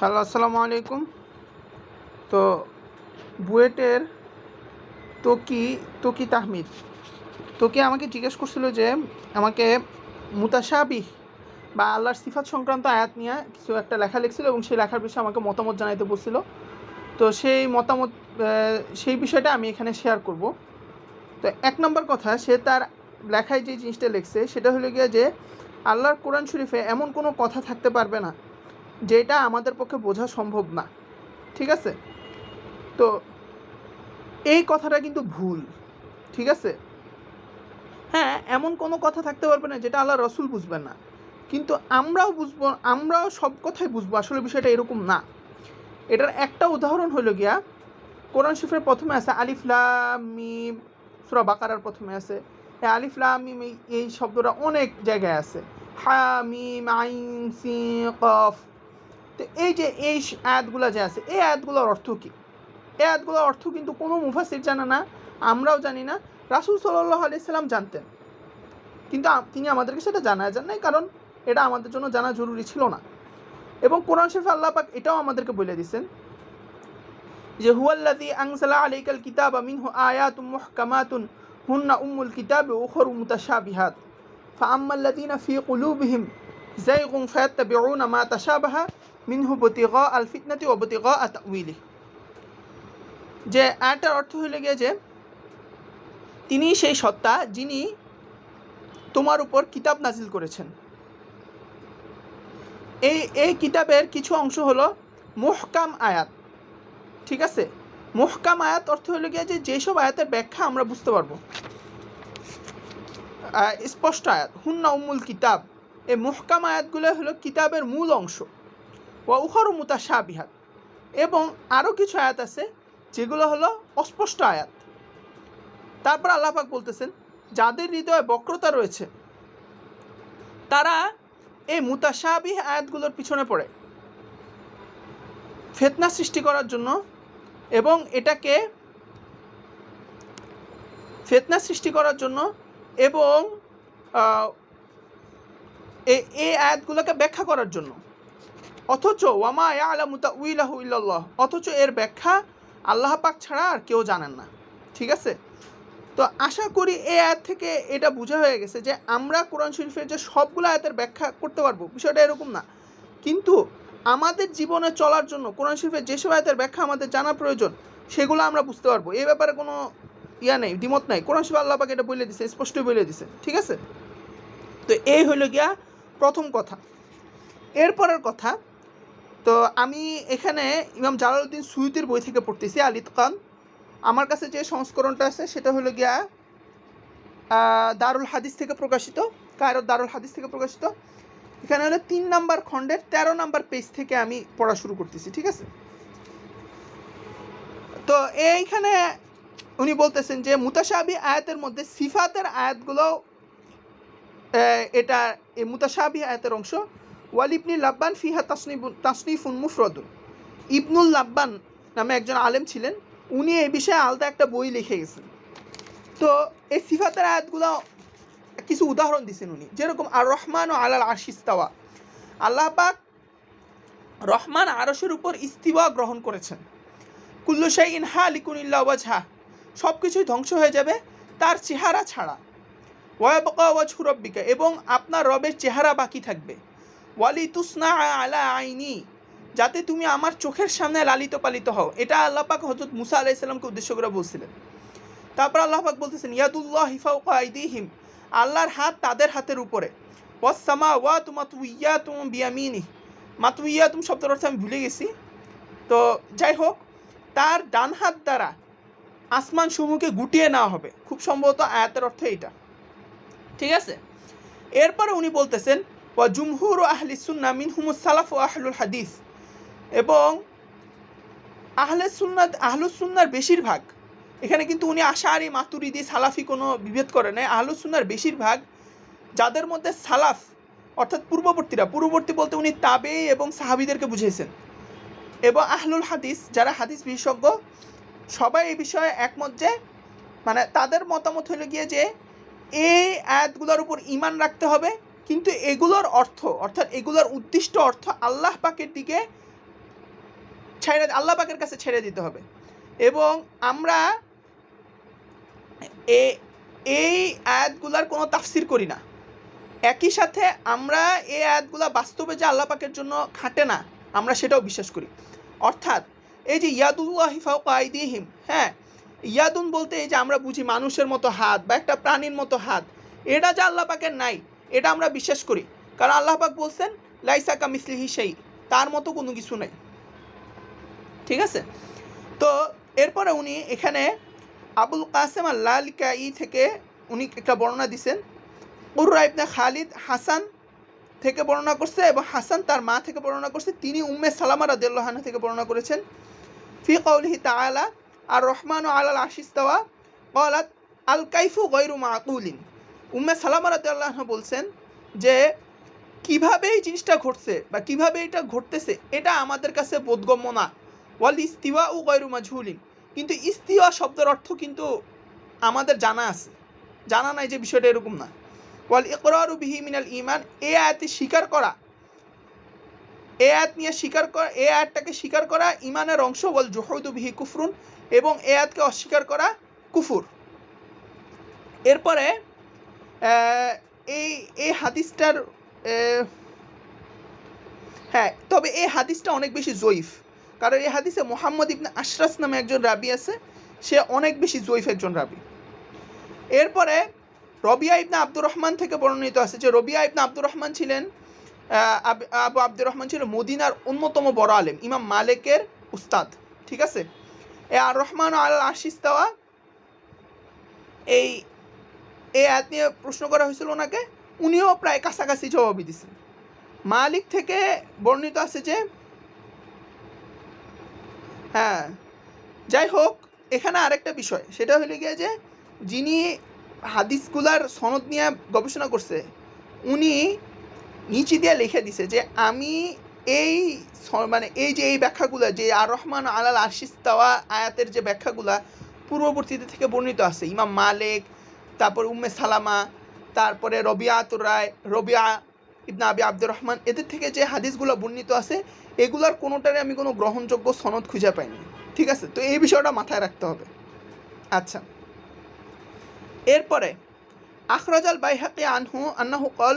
Hello, আসসালামু আলাইকুম। তো বুয়েটের তোকি তোকি তাহমিদ। তোকি আমাকে জিজ্ঞেস করছিল যে আমাকে মুতাসাবি বা আল্লাহর সিফাত সংক্রান্ত আয়াত নিয়ে কিছু একটা লেখা লিখছিল এবং সেই লেখার বিষয়ে আমাকে মতামত জানাইতে বলছিল। তো সেই মতামত সেই বিষয়টা আমি এখানে শেয়ার করব। তো এক নম্বর কথা, সে তার লেখায় যে জিনিসটা লিখছে, সেটা হলো গিয়ে যে আল্লাহর কোরআন শরীফে এমন কোনো কথা থাকতে পারবে না যেটা আমাদের পক্ষে বোঝা সম্ভব না। ঠিক আছে? তো এই কথাটা কিন্তু ভুল। ঠিক আছে? হ্যাঁ এমন কোনো কথা থাকতে পারবে না যেটা আল্লাহ রসুল বুঝবেন না। কিন্তু আমরাও বুঝব, আমরাও সব কথাই বুঝব। আসলে বিষয়টা এরকম না। এটার একটা উদাহরণ হলো গিয়া, কোরআন শরীফের প্রথমে আছে আলিফ, লাম, মিম, সূরা বাকারার প্রথমে আছে। এই আলিফ, লাম, মিম, এই- শব্দটা অনেক জায়গায় আছে। হা, মিম, আইন সি কফ তো এই যে এই আয়াতগুলো যে আছে, এই আয়াতগুলোর অর্থ কী? এই আয়াতগুলোর অর্থ কিন্তু কোনো মুফাসির জানে না, আমরাও জানি না, রাসুল সাল্লাহ আলিয়াল্লাম জানতেন। কিন্তু তিনি আমাদেরকে সেটা জানা যান নাই, কারণ এটা আমাদের জন্য জানা জরুরি ছিল না। এবং কোরআন শরীফ আল্লাহ পাক এটাও আমাদেরকে বলে দিচ্ছেন যে হুয়াল্লাদি আংসালা আলাইকাল কিতাব আমিন হু আয়াত মুহকামাতুন, হুন্না উম্মুল কিতাব ওখর মুতাশা বিহাত ফা আম্মাল্লাদিনা ফি কুলুবিহিম জাইগুম না মা তাশাবাহা মিনহু বতিক আল ফিতনাতি অবতিক আত উইলি যে আটার অর্থ হইলে গিয়ে যে, তিনি সেই সত্তা যিনি তোমার উপর কিতাব নাজিল করেছেন। এই এই কিতাবের কিছু অংশ হলো মোহকাম আয়াত। ঠিক আছে? মোহকাম আয়াত অর্থ হলো গিয়ে যে, যেসব আয়াতের ব্যাখ্যা আমরা বুঝতে পারব। স্পষ্ট আয়াত, হুন্না উমুল কিতাব। এই মোহকাম আয়াতগুলো হলো কিতাবের মূল অংশ। ওয়া উখর মুতাশাবিহাত। এবং আরও কিছু আয়াত আছে, যেগুলো হলো অস্পষ্ট আয়াত। তারপর আল্লাহ পাক বলতেছেন, যাদের হৃদয়ে বক্রতা রয়েছে, তারা এই মুতাশাবিহ আয়াতগুলোর পিছনে পড়ে। ফেতনা সৃষ্টি করার জন্য এবং এটাকে ফেতনা সৃষ্টি করার জন্য এবং এই আয়াতগুলোকে ব্যাখ্যা করার জন্য। অথচ ওয়ামা উইলাহু ইল্লাল্লাহ, অথচ এর ব্যাখ্যা আল্লাহ পাক ছাড়া আর কেউ জানেন না। ঠিক আছে? তো আশা করি এ আয়াত থেকে এটা বোঝা হয়ে গেছে যে আমরা কোরআন শরীফের যে সবগুলো আয়াতের ব্যাখ্যা করতে পারব, বিষয়টা এরকম না। কিন্তু আমাদের জীবনে চলার জন্য কোরআন শরীফের যেসব আয়াতের ব্যাখ্যা আমাদের জানা প্রয়োজন, সেগুলো আমরা বুঝতে পারব। এই ব্যাপারে কোনো ইয়া নেই, দ্বিমত নাই। কোরআন শরীফ আল্লাহ পাক এটা বলে দিছে, স্পষ্টই বলে দিছে। ঠিক আছে? তো এই হলো গিয়া প্রথম কথা। এরপরের কথা তো আমি এখানে ইমাম জালালউদ্দিন সুয়ুতির বই থেকে পড়তেছি আলিত খান। আমার কাছে যে সংস্করণটা আছে, সেটা হলো গিয়া দারুল হাদিস থেকে প্রকাশিত কায়রো দারুল হাদিস থেকে প্রকাশিত। এখানে হলো তিন নাম্বার খণ্ডের তেরো নাম্বার পেজ থেকে আমি পড়া শুরু করতেছি, ঠিক আছে? তো এইখানে উনি বলতেছেন যে মুতাসাবি আয়াতের মধ্যে সিফাতের আয়াতগুলো এটা এই মুতাসাবি আয়াতের অংশ। ওয়াল ইবনি লাব্বান ফিহা তাসনিবুন, তাসনিফুন মুফরদুন। ইবনুল লাব্বান নামে একজন আলেম ছিলেন, উনি এই বিষয়ে আলাদা একটা বই লিখে গেছেন। তো এই সিফাতের আয়াতগুলো কিছু উদাহরণ দিছেন উনি। যেরকম আর রহমান ও আলাল আশিস্তাওয়া আল্লাহ পাক রহমান আরশের উপর ইস্তিওয়া গ্রহণ করেছেন। কুল্লু শাই ইন হা লিকুনিল্লা ওয়াজহা। সব কিছুই ধ্বংস হয়ে যাবে তার চেহারা ছাড়া। ওয়াবকা ওয়াজ রব্বিকা। এবং আপনার রবের চেহারা বাকি থাকবে। ওয়ালি তুসনা আলা আইনি, যাতে তুমি আমার চোখের সামনে লালিত পালিত হও। এটা আল্লাহ পাক হজরত মুসা আলাইসাল্লামকে উদ্দেশ্য করে বলছিলেন। তারপর আল্লাহ পাক বলতেছেন, ইয়াদুল্লাহ হিফাউকা আইদিহিম, আল্লাহর হাত তাদের হাতের উপরে। ওয়াসামা ওয়া তুমা তুইয়া তুম বিয়ামিনি মাতুইয়া তুম শব্দের অর্থ আমি ভুলে গেছি। তো যাই হোক, তার ডান হাত দ্বারা আসমান সমূহকে গুটিয়ে নেওয়া হবে। খুব সম্ভবত আয়াতের অর্থ এটা ঠিক আছে? এরপরে উনি বলতেছেন ওয়া জুমহুর আহলি সুন্না মিনহুমুস সালাফ ও আহলুল হাদিস। এবং আহলে সুন্নাত আহলুস সুন্নার বেশিরভাগ, এখানে কিন্তু উনি আশারি মাতুরিদি, সালাফি কোনো বিভেদ করে নাই। আহলুস সুন্নার বেশিরভাগ যাদের মধ্যে সালাফ, অর্থাৎ পূর্ববর্তীরা, পূর্ববর্তী বলতে উনি তাবে এবং সাহাবিদেরকে বুঝিয়েছেন। এবং আহলুল হাদিস, যারা হাদিস বিশেষজ্ঞ, সবাই এই বিষয়ে একমত যে মানে তাদের মতামত হলো গিয়ে যে, এই আয়াতগুলোর উপর ইমান রাখতে হবে কিন্তু এগুলোর অর্থ, অর্থাৎ এগুলোর উদ্দিষ্ট অর্থ আল্লাহ পাকের দিকে ছেড়ে আল্লাহ পাকের কাছে ছেড়ে দিতে হবে। এবং আমরা এই আয়াতগুলার কোনো তাফসির করি না। একই সাথে আমরা এই আয়াতগুলা বাস্তবে যে আল্লাহ পাকের জন্য খাটে না, আমরা সেটাও বিশ্বাস করি। অর্থাৎ এই যে ইয়াদুল্লাহ আইদিহিম হ্যাঁ ইয়াদুন বলতে এই যে আমরা বুঝি মানুষের মতো হাত বা একটা প্রাণীর মতো হাত, এটা যে আল্লাহ পাকের নাই এটা আমরা বিশ্বাস করি। কারণ আল্লাহ পাক বলছেন লাইসাকা মিসলিহি সেই তার মতো কোনো কিছু নেই। ঠিক আছে? তো এরপরে উনি এখানে আবুল কাসেম আল্লাহ ই থেকে উনি একটা বর্ণনা দিছেন। উর্রা ইবনে খালিদ হাসান থেকে বর্ণনা করছে এবং হাসান তার মা থেকে বর্ণনা করছে। তিনি উম্মে সালামা রাদিয়াল্লাহু থেকে বর্ণনা করেছেন। ফি কওলিহি তাআলা, আর রহমান ও আলাল আশিস্তাওয়া কলাত আল কাইফু গৈরু মাকুলিন। উম্মে সালামা রাদিয়াল্লাহু বলছেন যে, কীভাবে এই জিনিসটা ঘটছে বা কীভাবে এটা ঘটতেছে, এটা আমাদের কাছে বোধগম্য না। ওয়াল ইস্তিওয়া ও গৈরু মাজহুলিন। কিন্তু ইস্তিওয়া শব্দের অর্থ কিন্তু আমাদের জানা আছে। জানা নাই যে বিষয়টা এরকম না। ওয়াল ইকরারু বিহি মিনাল ইমান এ আয়াতে স্বীকার করা, এ আয়াত নিয়ে স্বীকার করা, এ আয়াতটাকে স্বীকার করা ইমানের অংশ, ওয়াল জুহুদু বিহি কুফরুন, এবং এ আয়াতকে অস্বীকার করা কুফুর। এরপরে এই এই হাদিসটার হ্যাঁ তবে এই হাদিসটা অনেক বেশি জয়ীফ। কারণ এই হাদিসে মোহাম্মদ ইবনে আশরাস নামে একজন রাবি আছে, সে অনেক বেশি জয়ীফ একজন রাবি। এরপরে রবিয়া ইবনে আব্দুর রহমান থেকে বর্ণিত আছে যে রবিয়া ইবনে আব্দুর রহমান ছিলেন আব- আবু আব্দুর রহমান ছিল মদিনার অন্যতম বড় আলেম, ইমাম মালিকের উস্তাদ, ঠিক আছে? এ আর রহমান আল আশিস আশিস্তাওয়া এই এই আয়াত নিয়ে প্রশ্ন করা হয়েছিল ওনাকে, উনিও প্রায় কাছাকাছি জবাবই দিছেন মালিক থেকে বর্ণিত আছে যে হ্যাঁ যাই হোক, এখানে আরেকটা বিষয়, সেটা হলো গিয়ে যে, যিনি হাদিসগুলার সনদ নিয়ে গবেষণা করছে, উনি নিচে দিয়ে লিখে দিছে যে, আমি এই মানে এই যে এই ব্যাখ্যাগুলো, যে আর রহমান আলাল আশিস তাওয়া আয়াতের যে ব্যাখ্যাগুলা পূর্ববর্তীতে থেকে বর্ণিত আছে, ইমাম মালিক তারপর উম্মে সালামা, তারপরে রবিয়াতুর রায়, রবিয়া ইবনা আবি আব্দুর রহমান এদের থেকে যে হাদিসগুলো বর্ণিত আছে, এগুলার কোনোটারে আমি কোনো গ্রহণযোগ্য সনদ খুঁজে পাইনি। ঠিক আছে? তো এই বিষয়টা মাথায় রাখতে হবে। আচ্ছা। এরপরে, আখরাজাল বাইহাকি আনহু আন্নাহু কল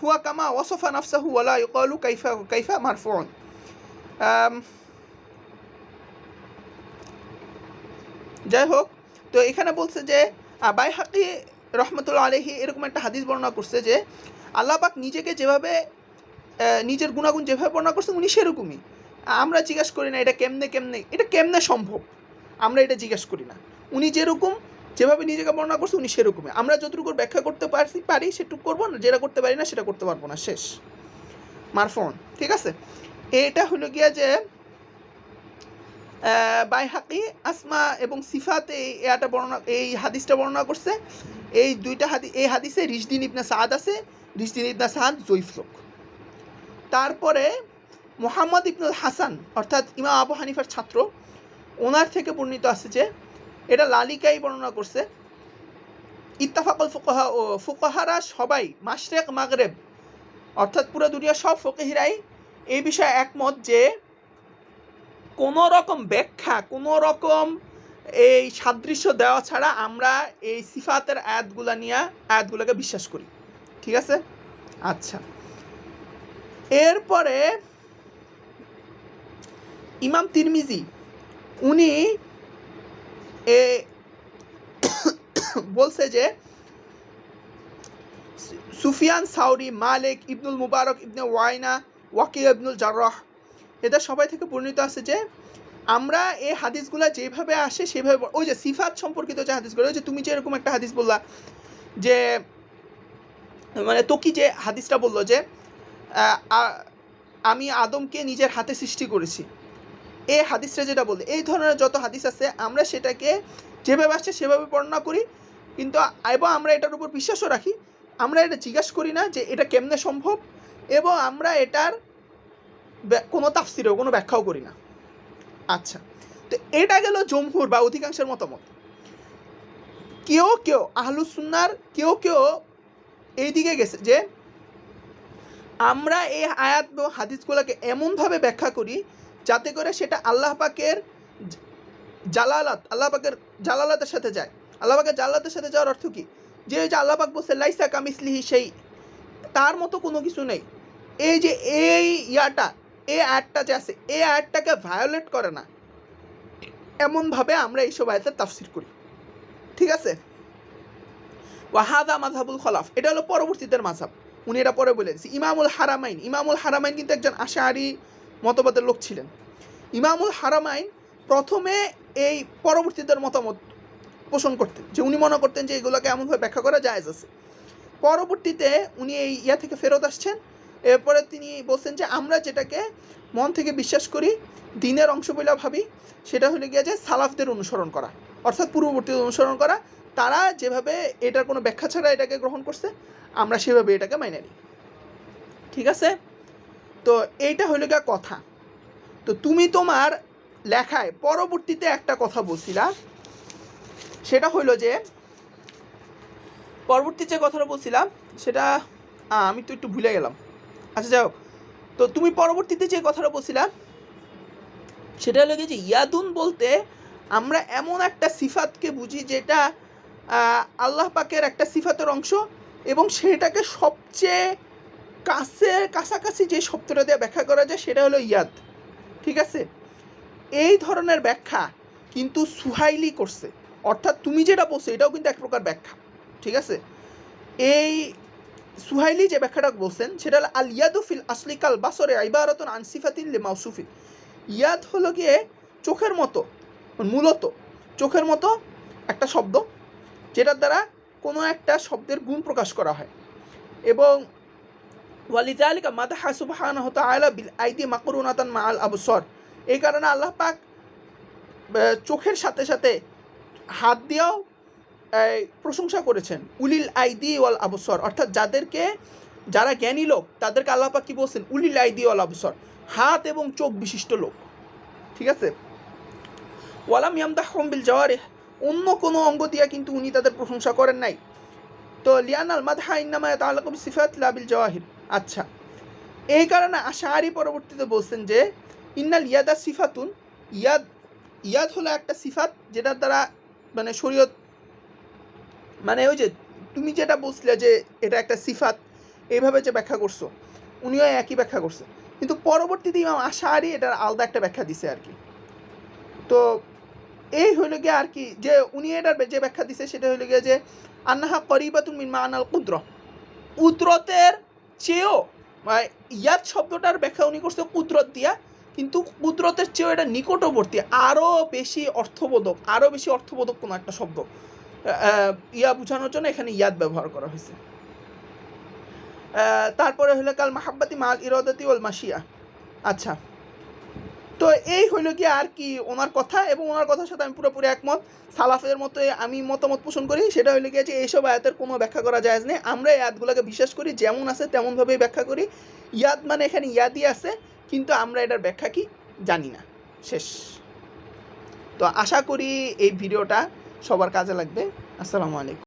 হুয়া কামা ওয়াসফা নাফসাহু ওয়ালা ইউকালু কাইফা কাইফা মারফুন যাই হোক তো এখানে বলছে যে বাইহাকি রহমতুল্লাহ আলহি এরকম একটা হাদিস বর্ণনা করছে যে, আল্লাহ পাক নিজেকে যেভাবে নিজের গুণাগুণ যেভাবে বর্ণনা করছেন উনি সেরকমই। আমরা জিজ্ঞাসা করি না এটা কেমনে কেমনে, এটা কেমনে সম্ভব? আমরা এটা জিজ্ঞাসা করি না। উনি যেরকম, যেভাবে নিজেকে বর্ণনা করছে উনি সেরকমই। আমরা যতটুকু ব্যাখ্যা করতে পারছি, পারি, সেটুকু করব না যেটা করতে পারি না সেটা করতে পারব না। শেষ। মারফোন, ঠিক আছে? এটা হলো গিয়া যে বাইহাকি, আসমা এবং সিফাতে এই এটা বর্ণনা, এই হাদিসটা বর্ণনা করছে। এই দুইটা হাদি, এই হাদিসে রিজদিন ইবনা সাদ আছে, রিজদিন ইবনা সাদ জয়ীফ লোক। তারপরে মোহাম্মদ ইবনুল হাসান, অর্থাৎ ইমাম আবু হানিফার ছাত্র, ওনার থেকে বর্ণিত আছে যে, এটা লালিকাই বর্ণনা করছে। ইত্তাফাকল ফুকাহা, ও ফুকাহারা সবাই, মাশরেক, মাগরেব, অর্থাৎ পুরো দুনিয়ার সব ফকিহিরাই এই বিষয়ে একমত যে কোনো রকম ব্যাখ্যা কোনো রকম এই সাদৃশ্য দেওয়া ছাড়া আমরা এই সিফাতের আয়াতগুলা নিয়ে আয়াতগুলোকে বিশ্বাস করি। ঠিক আছে? আচ্ছা। এরপরে ইমাম তিরমিজি, উনি এ বলছে যে সুফিয়ান সাউরি, মালিক, ইবনুল মুবারক, ইবনে ওয়াইনা ওয়াকি ইবনুল জাররাহ এদের সবাই থেকে পরিণত আছে যে আমরা এই হাদিসগুলা যেভাবে আসে, সেভাবে ওই যে সিফাত সম্পর্কিত যে হাদিসগুলো, ওই যে তুমি যে এরকম একটা হাদিস বললা যে মানে তোকি যে হাদিসটা বলল যে আমি আদমকে নিজের হাতে সৃষ্টি করেছি। এই হাদিসটা যেটা বললে, এই ধরনের যত হাদিস আছে, আমরা সেটাকে যেভাবে আসছে সেভাবে বর্ণনা করি। কিন্তু এবং আমরা এটার উপর বিশ্বাসও রাখি। আমরা এটা জিজ্ঞাসা করি না যে এটা কেমনে সম্ভব, এবং আমরা এটার কোনো তাফসিরেও, কোনো ব্যাখ্যাও করি না। আচ্ছা তো এটা গেল জমহুর বা অধিকাংশের মতামত। কেউ কেউ আহলুসুন্নার কেউ কেউ এই দিকে গেছে যে, আমরা এই আয়াত ও হাদিসগুলোকে এমনভাবে ব্যাখ্যা করি যাতে করে সেটা আল্লাহ পাকের জালালাত, আল্লাহ পাকের জালালাতের সাথে যায়। আল্লাহ পাকের জালালাতের সাথে যাওয়ার অর্থ কি? যে যে আল্লাহ পাক বলছে, লাইসা কামিসলিহি সেই তার মতো কোনো কিছু নেই। এই যে এই ইয়াটা এই আয়াতটা যে আছে, এই আয়াতটাকে ভায়োলেট করে না। এমনভাবে আমরা এইসব আয়াতের তাফসির করি। ঠিক আছে? ওয়াহাদা মাযহাবুল খলাফ, এটা হলো পরবর্তীদের মাযহাব। উনি এটা পরে বলে দিচ্ছি ইমামুল হারামাইন ইমামুল হারামাইন কিন্তু একজন আশাহারি মতবাদের লোক ছিলেন। ইমামুল হারামাইন প্রথমে এই পরবর্তীদের মতামত পোষণ করতেন, যে উনি মনে করতেন যে এগুলোকে এমনভাবে ব্যাখ্যা করা জায়েজ আছে। পরবর্তীতে উনি এই ইয়া থেকে ফেরত আসছেন এরপরে তিনি বলছেন যে আমরা যেটাকে মন থেকে বিশ্বাস করি, দিনের অংশ বলে ভাবি, সেটা হলে গিয়ে যে সালাফদের অনুসরণ করা, অর্থাৎ পূর্ববর্তীদের অনুসরণ করা, তারা যেভাবে এটার কোনো ব্যাখ্যা ছাড়া এটাকে গ্রহণ করছে, আমরা সেভাবে এটাকে মাইনে নিই। ঠিক আছে? তো এইটা হইল গিয়া কথা। তো তুমি তোমার লেখায় পরবর্তীতে একটা কথা বলছিলা, সেটা হইল যে, পরবর্তী যে কথাটা বলছিলাম, সেটা আমি তো একটু ভুলে গেলাম। আচ্ছা হোক। তো তুমি পরবর্তীতে যে কথাটা বলছিলা, সেটা হলো যে ইয়াদুন বলতে আমরা এমন একটা সিফাতকে বুঝি যেটা আল্লাহ পাকের একটা সিফাতের অংশ এবং সেটাকে সবচেয়ে কাছে, কাছাকাছি যে শব্দটা দিয়ে ব্যাখ্যা করা যায় সেটা হলো ইয়াদ। ঠিক আছে? এই ধরনের ব্যাখ্যা কিন্তু সুহাইলি করছে। অর্থাৎ তুমি যেটা বলছো এটাও কিন্তু এক প্রকার ব্যাখ্যা। ঠিক আছে? এই সুহাইলি যে ব্যাখ্যাটা বলছেন, সেটা হলো আল ইয়াদু ফিল আসলিকাল বাসরে ইবারতুন আন সিফাতিন লি ইয়াদ হলো গিয়ে চোখের মতো, মূলত চোখের মতো একটা শব্দ, যেটার দ্বারা কোনো একটা শব্দের গুণ প্রকাশ করা হয়। এবং ওয়ালিদালিকা মাদাহা সুবহানাহু তাআলা বিল আইদি মাকরুনাতান মা আল আবসর। এই কারণে আল্লাহ পাক চোখের সাথে সাথে হাত দিয়েও প্রশংসা করেছেন। উলিল আইদি ওয়াল আবসর। অর্থাৎ যাদেরকে, যারা জ্ঞানী লোক, তাদেরকে আল্লাহ পাক কি বলছেন? উলিল আইদি ওয়াল আবসর। হাত এবং চোখ বিশিষ্ট লোক। ঠিক আছে? ওয়ালাম ইয়ামদাহুম বিল জাওয়ারিহ। অন্য কোনো অঙ্গ দিয়া কিন্তু উনি তাদের প্রশংসা করেন নাই। তো লিয়ান আল মাদহা ইন্নামা তাআলাকুম সিফাত লাবিল জাওয়াহির। আচ্ছা। এই কারণে আশারি পরবর্তীতে বলছেন যে, ইন্নাল ইয়াদা সিফাতুন। ইয়াদ ইয়াদ হলো একটা সিফাত যেটার দ্বারা মানে শরীয়ত মানে ওই যে তুমি যেটা বুঝলে যে এটা একটা সিফাত এইভাবে যে ব্যাখ্যা করছ, উনিও একই ব্যাখ্যা করছে। কিন্তু পরবর্তীতে ইমাম আশারি এটার আলাদা একটা ব্যাখ্যা দিছে আর কি। তো এই হইল গিয়ে আর কি, যে উনি এটার যে ব্যাখ্যা দিছে সেটা হইল গিয়ে যে, আন্নাহা করিবাতুন মিন মানাল কুদ্র। কুদরতের চেয়েও মানে ইয়াদ শব্দটার ব্যাখ্যা উনি করছে কুদরত দিয়া, কিন্তু কুদরতের চেয়েও এটা নিকটবর্তী আরও বেশি অর্থবোধক আরও বেশি অর্থবোধক কোনো একটা শব্দ। ইয়া বোঝানোর জন্য এখানে ইয়াদ ব্যবহার করা হয়েছে। তারপরে হলো কাল মাহাব্বাতি মাল ইরদাতি ওয়াল মাসিয়া আচ্ছা তো এই হইল কি আর কি ওনার কথা এবং ওনার কথার সাথে আমি পুরোপুরি একমত। সালাফের মতো আমি মতামত পোষণ করি, সেটা হইলে গিয়ে যে এইসব আয়াতের কোনো ব্যাখ্যা করা যায় নেই। আমরা এই আয়াতগুলোকে বিশ্বাস করি, যেমন আছে তেমনভাবেই ব্যাখ্যা করি। ইয়াদ মানে এখানে ইয়াদই আছে, কিন্তু আমরা এটার ব্যাখ্যা কি জানি না। শেষ। তো আশা করি এই ভিডিওটা সবার কাজে লাগবে। আসসালামু আলাইকুম।